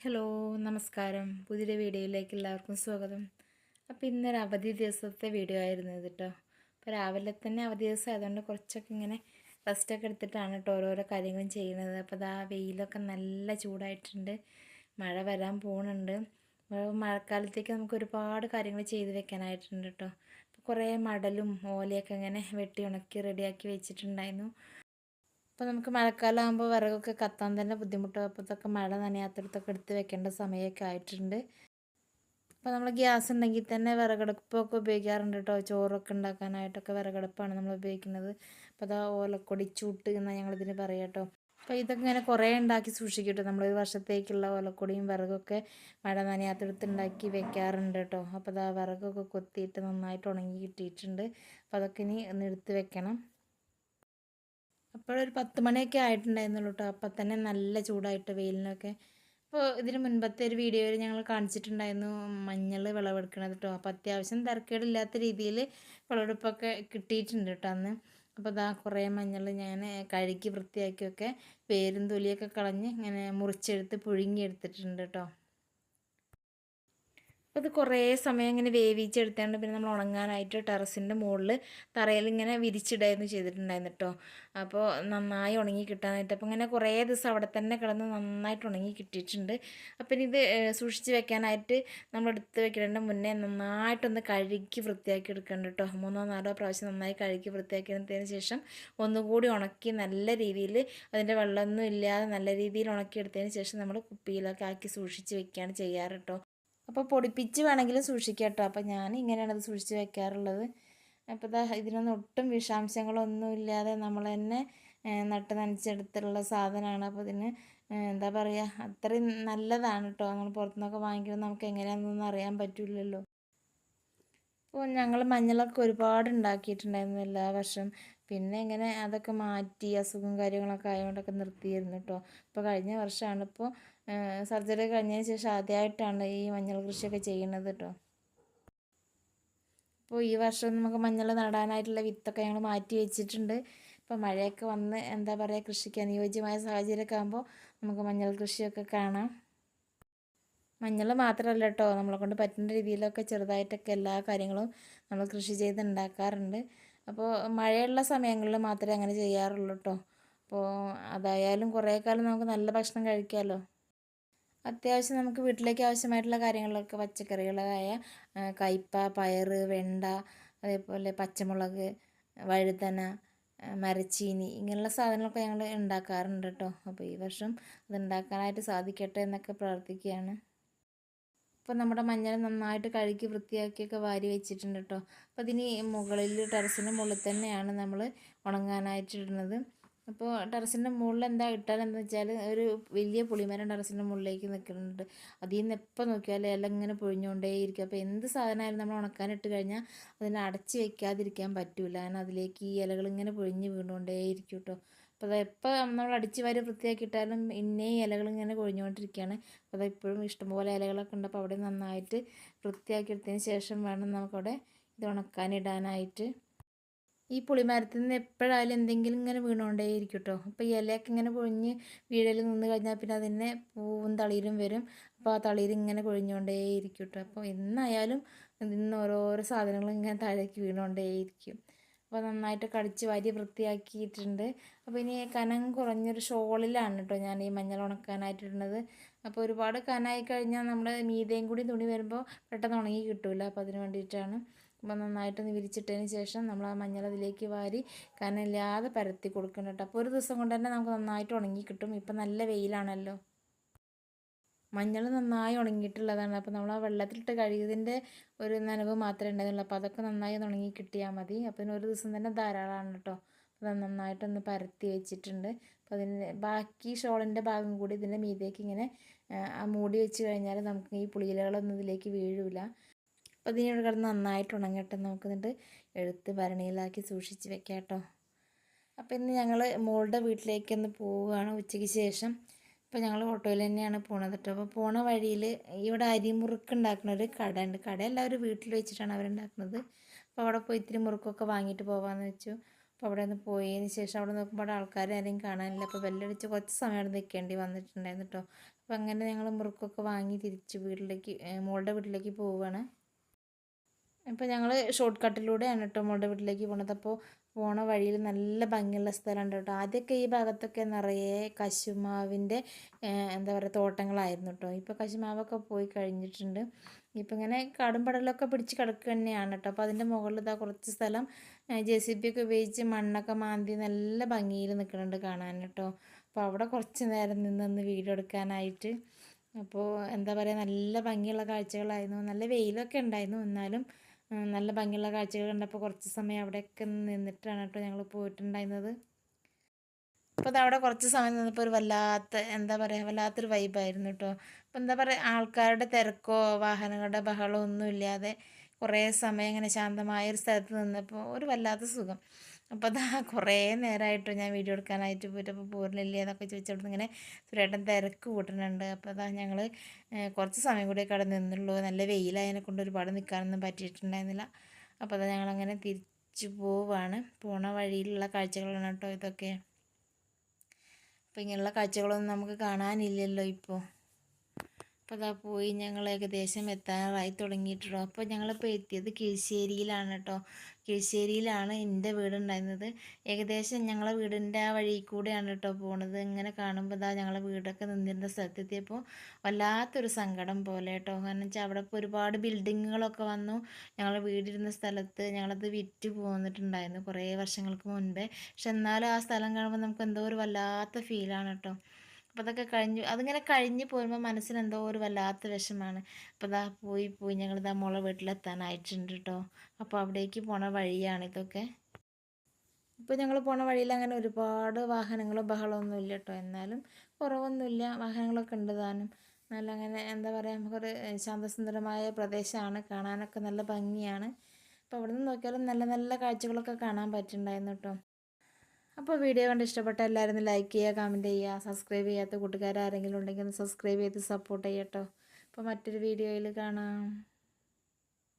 Hello നമസ്കാരം. പുതിയ വീഡിയോയിലേക്ക് എല്ലാവർക്കും സ്വാഗതം. അപ്പോൾ ഇന്നൊരു അവധി ദിവസത്തെ വീഡിയോ ആയിരുന്നു കേട്ടോ അപ്പോൾ രാവിലെ തന്നെ അവധി ദിവസം ആയതുകൊണ്ട് കുറച്ചൊക്കെ ഇങ്ങനെ റെസ്റ്റൊക്കെ എടുത്തിട്ടാണ് കേട്ടോ ഓരോരോ കാര്യങ്ങളും ചെയ്യുന്നത്. അപ്പോൾ അതാ വെയിലൊക്കെ നല്ല ചൂടായിട്ടുണ്ട്. മഴ വരാൻ പോകുന്നുണ്ട് മഴക്കാലത്തേക്ക് നമുക്ക് ഒരുപാട് കാര്യങ്ങൾ ചെയ്ത് വെക്കാനായിട്ടുണ്ട് കേട്ടോ അപ്പോൾ കുറേ മടലും ഓലയൊക്കെ ഇങ്ങനെ വെട്ടി ഉണക്കി റെഡിയാക്കി വെച്ചിട്ടുണ്ടായിരുന്നു. അപ്പോൾ നമുക്ക് മഴക്കാലം ആകുമ്പോൾ വിറകൊക്കെ കത്താൻ തന്നെ ബുദ്ധിമുട്ടാണ് അപ്പോൾ ഇതൊക്കെ മഴ നനയാത്തടത്തൊക്കെ എടുത്ത് വെക്കേണ്ട സമയമൊക്കെ ആയിട്ടുണ്ട്. അപ്പോൾ നമ്മൾ ഗ്യാസ് ഉണ്ടെങ്കിൽ തന്നെ വിറകടുപ്പൊക്കെ ഉപയോഗിക്കാറുണ്ട് കേട്ടോ. ചോറൊക്കെ ഉണ്ടാക്കാനായിട്ടൊക്കെ വിറകടുപ്പാണ് നമ്മൾ ഉപയോഗിക്കുന്നത്. അപ്പോൾ അതാ ഓലക്കൊടി ചൂട്ട് എന്നാണ് ഞങ്ങളിതിന് പറയാം കേട്ടോ. അപ്പോൾ ഇതൊക്കെ ഇങ്ങനെ കുറേ ഉണ്ടാക്കി സൂക്ഷിക്കും കേട്ടോ. നമ്മൾ ഒരു വർഷത്തേക്കുള്ള ഓലക്കൊടിയും വിറകൊക്കെ മഴ നനയാത്തടത്ത് ഉണ്ടാക്കി വെക്കാറുണ്ട് കേട്ടോ. അപ്പോൾ അതാ വിറകൊക്കെ കൊത്തിയിട്ട് നന്നായിട്ട് ഉണങ്ങി കിട്ടിയിട്ടുണ്ട്. അപ്പോൾ അതൊക്കെ ഇനി ഒന്ന് എടുത്ത് വെക്കണം. അപ്പോഴൊരു പത്ത് മണിയൊക്കെ ആയിട്ടുണ്ടായിരുന്നുള്ളൂ കേട്ടോ അപ്പം തന്നെ നല്ല ചൂടായിട്ട് വെയിലിനൊക്കെ. അപ്പോൾ ഇതിന് മുൻപത്തെ ഒരു വീഡിയോയിൽ ഞങ്ങൾ കാണിച്ചിട്ടുണ്ടായിരുന്നു മഞ്ഞൾ വിളവെടുക്കണത് കേട്ടോ അപ്പോൾ അത്യാവശ്യം തിരക്കേടില്ലാത്ത രീതിയിൽ വിളവെടുപ്പൊക്കെ കിട്ടിയിട്ടുണ്ട് കേട്ടോ അന്ന്. അപ്പോൾ ഇതാ കുറേ മഞ്ഞൾ ഞാൻ കഴുകി വൃത്തിയാക്കിയൊക്കെ വേരും തൊലിയൊക്കെ കളഞ്ഞ് ഇങ്ങനെ മുറിച്ചെടുത്ത് പുഴുങ്ങിയെടുത്തിട്ടുണ്ട് കേട്ടോ അപ്പോൾ ഇത് കുറേ സമയം ഇങ്ങനെ വേവിച്ചെടുത്തുകൊണ്ട് പിന്നെ നമ്മൾ ഉണങ്ങാനായിട്ട് ടെറസിന്റെ മുകളിൽ തറയിൽ ഇങ്ങനെ വിരിച്ചിടായിരുന്നു ചെയ്തിട്ടുണ്ടായിരുന്നു കേട്ടോ അപ്പോൾ നന്നായി ഉണങ്ങി കിട്ടാനായിട്ട് അപ്പോൾ ഇങ്ങനെ കുറേ ദിവസം അവിടെ തന്നെ കിടന്ന് നന്നായിട്ട് ഉണങ്ങി കിട്ടിയിട്ടുണ്ട്. അപ്പം ഇത് സൂക്ഷിച്ച് വെക്കാനായിട്ട് നമ്മൾ എടുത്ത് വെക്കേണ്ട മുന്നേ നന്നായിട്ടൊന്ന് കഴുകി വൃത്തിയാക്കി എടുക്കണം കേട്ടോ മൂന്നോ നാലോ പ്രാവശ്യം നന്നായി കഴുകി വൃത്തിയാക്കി എടുത്തതിന് ശേഷം ഒന്നുകൂടി ഉണക്കി നല്ല രീതിയിൽ അതിന്റെ വെള്ളമൊന്നും ഇല്ലാതെ നല്ല രീതിയിൽ ഉണക്കി എടുത്തതിന് ശേഷം നമ്മൾ കുപ്പിയിലൊക്കെ ആക്കി സൂക്ഷിച്ച് വെക്കുകയാണ് ചെയ്യാറ് കേട്ടോ അപ്പോൾ പൊടിപ്പിച്ച് വേണമെങ്കിലും സൂക്ഷിക്കാം കേട്ടോ അപ്പോൾ ഞാൻ ഇങ്ങനെയാണ് അത് സൂക്ഷിച്ച് വെക്കാറുള്ളത്. അപ്പോൾ ഇതാ ഇതിനൊന്നും ഒട്ടും വിഷാംശങ്ങളൊന്നും ഇല്ലാതെ നമ്മൾ തന്നെ നട്ട് നനച്ചെടുത്തുള്ള സാധനമാണ്. അപ്പോൾ ഇതിന് എന്താ പറയുക അത്രയും നല്ലതാണ് കേട്ടോ നമ്മൾ പുറത്തുനിന്നൊക്കെ വാങ്ങിക്കുന്നത് നമുക്ക് എങ്ങനെയാണെന്നൊന്നും അറിയാൻ പറ്റില്ലല്ലോ. അപ്പോൾ ഞങ്ങൾ മഞ്ഞളൊക്കെ ഒരുപാട് ഉണ്ടാക്കിയിട്ടുണ്ടായിരുന്നു എല്ലാ വർഷം. പിന്നെ ഇങ്ങനെ അതൊക്കെ മാറ്റി അസുഖം കാര്യങ്ങളൊക്കെ ആയതുകൊണ്ടൊക്കെ നിർത്തിയിരുന്നു കേട്ടോ ഇപ്പോൾ കഴിഞ്ഞ വർഷമാണ്. ഇപ്പോൾ സർജറി കഴിഞ്ഞതിന് ശേഷം ആദ്യമായിട്ടാണ് ഈ മഞ്ഞൾ കൃഷിയൊക്കെ ചെയ്യുന്നത് കേട്ടോ അപ്പോൾ ഈ വർഷം നമുക്ക് മഞ്ഞൾ നടാനായിട്ടുള്ള വിത്തൊക്കെ ഞങ്ങൾ മാറ്റി വെച്ചിട്ടുണ്ട്. ഇപ്പോൾ മഴയൊക്കെ വന്ന് എന്താ പറയുക കൃഷിക്ക് അനുയോജ്യമായ സാഹചര്യമൊക്കെ ആകുമ്പോൾ നമുക്ക് മഞ്ഞൾ കൃഷിയൊക്കെ കാണാം. മഞ്ഞൾ മാത്രമല്ല കേട്ടോ നമ്മളെ കൊണ്ട് പറ്റുന്ന രീതിയിലൊക്കെ ചെറുതായിട്ടൊക്കെ എല്ലാ കാര്യങ്ങളും നമ്മൾ കൃഷി ചെയ്തുണ്ടാക്കാറുണ്ട് അപ്പോൾ മഴയുള്ള സമയങ്ങളിൽ മാത്രമേ അങ്ങനെ ചെയ്യാറുള്ളൂ കേട്ടോ അപ്പോൾ അതായാലും കുറേ കാലം നമുക്ക് നല്ല ഭക്ഷണം കഴിക്കാമല്ലോ അത്യാവശ്യം നമുക്ക് വീട്ടിലേക്ക് ആവശ്യമായിട്ടുള്ള കാര്യങ്ങളൊക്കെ പച്ചക്കറികളായ കയ്പ പയർ വെണ്ട അതേപോലെ പച്ചമുളക് വഴുതന മരച്ചീനി ഇങ്ങനെയുള്ള സാധനങ്ങളൊക്കെ ഞങ്ങൾ ഉണ്ടാക്കാറുണ്ട് കേട്ടോ. അപ്പോൾ ഈ വർഷം അത് ഉണ്ടാക്കാനായിട്ട് സാധിക്കട്ടെ എന്നൊക്കെ പ്രാർത്ഥിക്കുകയാണ്. ഇപ്പം നമ്മുടെ മഞ്ഞൾ നന്നായിട്ട് കഴുകി വൃത്തിയാക്കിയൊക്കെ വാരി വെച്ചിട്ടുണ്ട് കേട്ടോ. അപ്പോൾ അതിന് മുകളിൽ ടെറസിന്റെ മുകളിൽ തന്നെയാണ് നമ്മൾ ഉണങ്ങാനായിട്ട് ഇടുന്നത്. അപ്പോൾ ടെറസിന്റെ മുകളിൽ എന്താ ഇട്ടാൽ എന്താ വെച്ചാൽ ഒരു വലിയ പുളിമരം ടെറസിന്റെ മുകളിലേക്ക് നിൽക്കുന്നുണ്ട്. അതിൽ നിന്ന് എപ്പോൾ നോക്കിയാലും ഇല ഇങ്ങനെ പൊഴിഞ്ഞുകൊണ്ടേയിരിക്കും. അപ്പോൾ എന്ത് സാധനമായാലും നമ്മൾ ഉണക്കാനിട്ട് കഴിഞ്ഞാൽ അതിനെ അടച്ച് വെക്കാതിരിക്കാൻ പറ്റില്ല കാരണം അതിലേക്ക് ഈ ഇലകൾ ഇങ്ങനെ പൊഴിഞ്ഞ് വീണുകൊണ്ടേയിരിക്കും കേട്ടോ അപ്പോൾ അത് എപ്പോൾ നമ്മൾ അടിച്ച് വാരി വൃത്തിയാക്കിയിട്ടാലും ഇന്നേ ഇലകൾ ഇങ്ങനെ കൊഴിഞ്ഞുകൊണ്ടിരിക്കുകയാണ്. അപ്പോൾ ഇപ്പോഴും ഇഷ്ടംപോലെ ഇലകളൊക്കെ ഉണ്ട്. അപ്പോൾ അവിടെ നന്നായിട്ട് വൃത്തിയാക്കിയെടുത്തതിന് ശേഷം വേണം നമുക്കവിടെ ഇത് ഉണക്കാനിടാനായിട്ട്. ഈ പുളിമരത്തിൽ നിന്ന് എപ്പോഴായാലും എന്തെങ്കിലും ഇങ്ങനെ വീണുകൊണ്ടേയിരിക്കും കേട്ടോ അപ്പോൾ ഈ ഇലയൊക്കെ ഇങ്ങനെ പൊഴിഞ്ഞ് വീഴൽ നിന്ന് കഴിഞ്ഞാൽ പിന്നെ അതിന്റെ പൂവും തളിരും വരും. അപ്പോൾ ആ തളിര് ഇങ്ങനെ കൊഴിഞ്ഞുകൊണ്ടേയിരിക്കും കേട്ടോ അപ്പോൾ എന്നായാലും ഇതിൽ നിന്ന് ഓരോരോ സാധനങ്ങളും ഇങ്ങനെ താഴേക്ക് വീണുകൊണ്ടേയിരിക്കും. അപ്പോൾ നന്നായിട്ട് കടിച്ച് വാരി വൃത്തിയാക്കിയിട്ടുണ്ട്. അപ്പോൾ ഇനി കനം കുറഞ്ഞൊരു ഷോളിലാണ് കേട്ടോ ഞാൻ ഈ മഞ്ഞൾ ഉണക്കാനായിട്ടിടുന്നത്. അപ്പോൾ ഒരുപാട് കനമായി കഴിഞ്ഞാൽ നമ്മൾ മീതയും കൂടി തുണി വരുമ്പോൾ പെട്ടെന്ന് ഉണങ്ങി കിട്ടില്ല അപ്പോൾ അതിന് വേണ്ടിയിട്ടാണ്. അപ്പോൾ നന്നായിട്ടൊന്ന് വിരിച്ചിട്ടതിന് ശേഷം നമ്മൾ ആ മഞ്ഞൾ അതിലേക്ക് വാരി കനമില്ലാതെ പരത്തി കൊടുക്കണം കേട്ടോ. അപ്പോൾ ഒരു ദിവസം കൊണ്ട് തന്നെ നമുക്ക് നന്നായിട്ട് ഉണങ്ങി കിട്ടും. ഇപ്പം നല്ല വെയിലാണല്ലോ. മഞ്ഞൾ നന്നായി ഉണങ്ങിയിട്ടുള്ളതാണ്. അപ്പോൾ നമ്മൾ ആ വെള്ളത്തിലിട്ട് കഴുകിയതിന്റെ ഒരു നനവ് മാത്രമേ ഉണ്ടായിരുന്നുള്ളൂ. അപ്പോൾ അതൊക്കെ നന്നായി ഒന്ന് ഉണങ്ങി കിട്ടിയാൽ മതി. അപ്പോൾ ഒരു ദിവസം തന്നെ ധാരാളമാണ് കേട്ടോ. അത് നന്നായിട്ടൊന്ന് പരത്തി വെച്ചിട്ടുണ്ട്. അപ്പോൾ അതിന് ബാക്കി ഷോളിന്റെ ഭാഗം കൂടി ഇതിന്റെ മീതേക്ക് ഇങ്ങനെ ആ മൂടി വെച്ച് കഴിഞ്ഞാൽ നമുക്ക് ഈ പുളിയിലകളൊന്നും ഇതിലേക്ക് വീഴില്ല അപ്പോൾ ഇതിനോട് കിടന്ന് നന്നായിട്ട് ഉണങ്ങട്ടെ നോക്കുന്നുണ്ട് എടുത്ത് ഭരണിയിലാക്കി സൂക്ഷിച്ച് വെക്കാം കേട്ടോ. അപ്പോൾ ഇന്ന് ഞങ്ങൾ മോളുടെ വീട്ടിലേക്ക് ഒന്ന് പോവുകയാണ് ഉച്ചയ്ക്ക് ശേഷം. ഇപ്പോൾ ഞങ്ങൾ ഓട്ടോയിൽ തന്നെയാണ് പോണത് കേട്ടോ. അപ്പോൾ പോണ വഴിയിൽ ഇവിടെ അരിമുറുക്ക് ഉണ്ടാക്കുന്ന ഒരു കട ഉണ്ട് കട എല്ലാവരും വീട്ടിൽ വെച്ചിട്ടാണ് അവരുണ്ടാക്കുന്നത് അപ്പോൾ അവിടെ പോയി ഇത്തിരി മുറുക്കൊക്കെ വാങ്ങിയിട്ട് പോകാമെന്ന് വെച്ചു. അപ്പോൾ അവിടെ നിന്ന് പോയതിന് ശേഷം അവിടെ നോക്കുമ്പോൾ ആൾക്കാർ ആരെയും കാണാനില്ല. അപ്പോൾ ബെല്ലടിച്ച് കുറച്ച് സമയം അവിടെ നിൽക്കേണ്ടി വന്നിട്ടുണ്ടായിരുന്നു കേട്ടോ. അപ്പോൾ അങ്ങനെ ഞങ്ങൾ മുറുക്കൊക്കെ വാങ്ങി തിരിച്ച് വീട്ടിലേക്ക് മോളുടെ വീട്ടിലേക്ക് പോവുകയാണ്. അപ്പോൾ ഞങ്ങൾ ഷോർട്ട് കട്ടിലൂടെയാണ് കേട്ടോ മോളുടെ വീട്ടിലേക്ക് പോണത്. അപ്പോൾ പോണ വഴിയിൽ നല്ല ഭംഗിയുള്ള സ്ഥലമുണ്ട് കേട്ടോ ആദ്യമൊക്കെ ഈ ഭാഗത്തൊക്കെ നിറയെ കശുമാവിന്റെ എന്താ പറയുക തോട്ടങ്ങളായിരുന്നു കേട്ടോ ഇപ്പോൾ കശുമാവൊക്കെ പോയി കഴിഞ്ഞിട്ടുണ്ട്. ഇപ്പം ഇങ്ങനെ കാടും പടലൊക്കെ പിടിച്ച് കിടക്കുക തന്നെയാണ് കേട്ടോ അപ്പോൾ അതിന്റെ മുകളിൽ ഇതാ കുറച്ച് സ്ഥലം ജെ സി ബി ഒക്കെ ഉപയോഗിച്ച് മണ്ണൊക്കെ മാന്തി നല്ല ഭംഗിയിൽ നിൽക്കുന്നുണ്ട് കാണാൻ കേട്ടോ അപ്പോൾ അവിടെ കുറച്ച് നേരം നിന്നൊന്ന് വീഡിയോ എടുക്കാനായിട്ട്. അപ്പോൾ എന്താ പറയുക നല്ല ഭംഗിയുള്ള കാഴ്ചകളായിരുന്നു. നല്ല വെയിലൊക്കെ ഉണ്ടായിരുന്നു. എന്നാലും നല്ല ഭംഗിയുള്ള കാഴ്ചകൾ കണ്ടപ്പോൾ കുറച്ച് സമയം അവിടെയൊക്കെ നിന്നിട്ടാണ് കേട്ടോ ഞങ്ങൾ പോയിട്ടുണ്ടായിരുന്നത്. അപ്പോൾ അതവിടെ കുറച്ച് സമയം നിന്നപ്പോൾ ഒരു വല്ലാത്ത എന്താ പറയുക വല്ലാത്തൊരു വൈബായിരുന്നു കേട്ടോ. അപ്പോൾ എന്താ പറയുക ആൾക്കാരുടെ തിരക്കോ വാഹനങ്ങളുടെ ബഹളമോ ഒന്നും ഇല്ലാതെ കുറേ സമയം ഇങ്ങനെ ശാന്തമായ ഒരു സ്ഥലത്ത് നിന്നപ്പോൾ ഒരു വല്ലാത്ത സുഖം. അപ്പോൾ അതാ കുറേ നേരമായിട്ട് ഞാൻ വീഡിയോ എടുക്കാനായിട്ട് പോയിട്ട് അപ്പോൾ പോരില്ലേ എന്നൊക്കെ ചോദിച്ചോണ്ട് ഇങ്ങനെ സുരേട്ടൻ തിരക്ക് കൂട്ടുന്നുണ്ട്. അപ്പോൾ അതാ ഞങ്ങൾ കുറച്ച് സമയം കൂടി അവിടെ നിന്നുള്ളൂ. നല്ല വെയിലായതിനെ കൊണ്ട് ഒരുപാട് നിൽക്കാനൊന്നും പറ്റിയിട്ടുണ്ടായിരുന്നില്ല. അപ്പോൾ അതാ ഞങ്ങളങ്ങനെ തിരിച്ചു പോവാണ്. പോണ വഴിയിലുള്ള കാഴ്ചകളാണ് കേട്ടോ ഇതൊക്കെ. അപ്പോൾ ഇങ്ങനെയുള്ള കാഴ്ചകളൊന്നും നമുക്ക് കാണാനില്ലല്ലോ ഇപ്പോൾ അപ്പോൾ അതാ പോയി ഞങ്ങൾ ഏകദേശം എത്താറായി തുടങ്ങിയിട്ടുള്ളൂ അപ്പോൾ ഞങ്ങളിപ്പോൾ എത്തിയത് കിഴിശ്ശേരിയിലാണ് കേട്ടോ കിഴിശ്ശേരിയിലാണ് എന്റെ വീടുണ്ടായിരുന്നത്. ഏകദേശം ഞങ്ങളെ വീടിന്റെ ആ വഴി കൂടെയാണ് കേട്ടോ പോണത്. ഇങ്ങനെ കാണുമ്പോൾ ഇതാ ഞങ്ങളെ വീടൊക്കെ നിന്നിരുന്ന സ്ഥലത്തെത്തിയപ്പോൾ വല്ലാത്തൊരു സങ്കടം പോലെ കേട്ടോ കാരണം വെച്ചാൽ അവിടെ ഇപ്പോൾ ഒരുപാട് ബിൽഡിങ്ങുകളൊക്കെ വന്നു. ഞങ്ങളെ വീടിരുന്ന സ്ഥലത്ത് ഞങ്ങളത് വിറ്റ് പോന്നിട്ടുണ്ടായിരുന്നു കുറേ വർഷങ്ങൾക്ക് മുൻപേ. പക്ഷെ എന്നാലും ആ സ്ഥലം കാണുമ്പോൾ നമുക്ക് എന്തോ ഒരു വല്ലാത്ത ഫീലാണ് കേട്ടോ അപ്പോൾ അതൊക്കെ കഴിഞ്ഞു. അതിങ്ങനെ കഴിഞ്ഞ് പോരുമ്പോൾ മനസ്സിനെന്തോ ഒരു വല്ലാത്ത വിഷമാണ്. അപ്പോൾ ഇതാ പോയി പോയി. ഞങ്ങളിതാ മോളെ വീട്ടിലെത്താനായിട്ടുണ്ട് കേട്ടോ അപ്പോൾ അവിടേക്ക് പോണ വഴിയാണ് ഇതൊക്കെ. ഇപ്പോൾ ഞങ്ങൾ പോണ വഴിയിൽ അങ്ങനെ ഒരുപാട് വാഹനങ്ങളോ ബഹളമൊന്നും ഇല്ല കേട്ടോ എന്നാലും കുറവൊന്നുമില്ല. വാഹനങ്ങളൊക്കെ ഉണ്ട് താനും. നല്ല അങ്ങനെ എന്താ പറയുക നമുക്കൊരു ശാന്തസുന്ദരമായ പ്രദേശമാണ്. കാണാനൊക്കെ നല്ല ഭംഗിയാണ്. അപ്പോൾ അവിടെ നിന്ന് നോക്കിയാലും നല്ല നല്ല കാഴ്ചകളൊക്കെ കാണാൻ പറ്റുന്നുണ്ടായിരുന്നു കേട്ടോ അപ്പോൾ വീഡിയോ കണ്ട് ഇഷ്ടപ്പെട്ട എല്ലാവരും ഒന്ന് ലൈക്ക് ചെയ്യുക കമന്റ് ചെയ്യുക സബ്സ്ക്രൈബ് ചെയ്യാത്ത കൂട്ടുകാരാരെങ്കിലും ഉണ്ടെങ്കിൽ ഒന്ന് സബ്സ്ക്രൈബ് ചെയ്ത് സപ്പോർട്ട് ചെയ്യട്ടോ അപ്പോൾ മറ്റൊരു വീഡിയോയിൽ കാണാം.